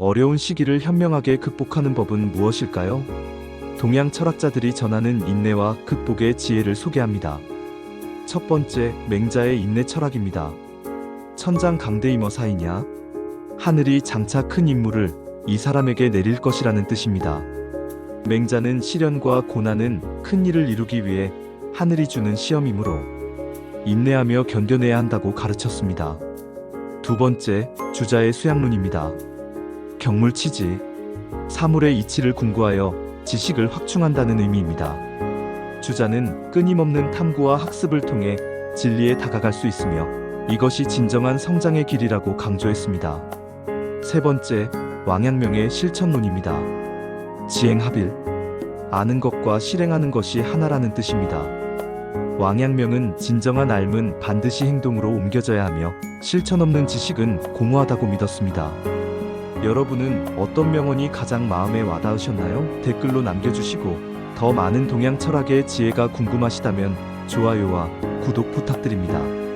어려운 시기를 현명하게 극복하는 법은 무엇일까요? 동양 철학자들이 전하는 인내와 극복의 지혜를 소개합니다. 첫 번째, 맹자의 인내 철학입니다. 천장 강대이머 사이냐? 하늘이 장차 큰 임무를 이 사람에게 내릴 것이라는 뜻입니다. 맹자는 시련과 고난은 큰 일을 이루기 위해 하늘이 주는 시험이므로 인내하며 견뎌내야 한다고 가르쳤습니다. 두 번째, 주자의 수양론입니다. 경물치지, 사물의 이치를 궁구하여 지식을 확충한다는 의미입니다. 주자는 끊임없는 탐구와 학습을 통해 진리에 다가갈 수 있으며 이것이 진정한 성장의 길이라고 강조했습니다. 세 번째, 왕양명의 실천론입니다. 지행합일, 아는 것과 실행하는 것이 하나라는 뜻입니다. 왕양명은 진정한 알은 반드시 행동으로 옮겨져야 하며 실천 없는 지식은 공허하다고 믿었습니다. 여러분은 어떤 명언이 가장 마음에 와닿으셨나요? 댓글로 남겨주시고 더 많은 동양 철학의 지혜가 궁금하시다면 좋아요와 구독 부탁드립니다.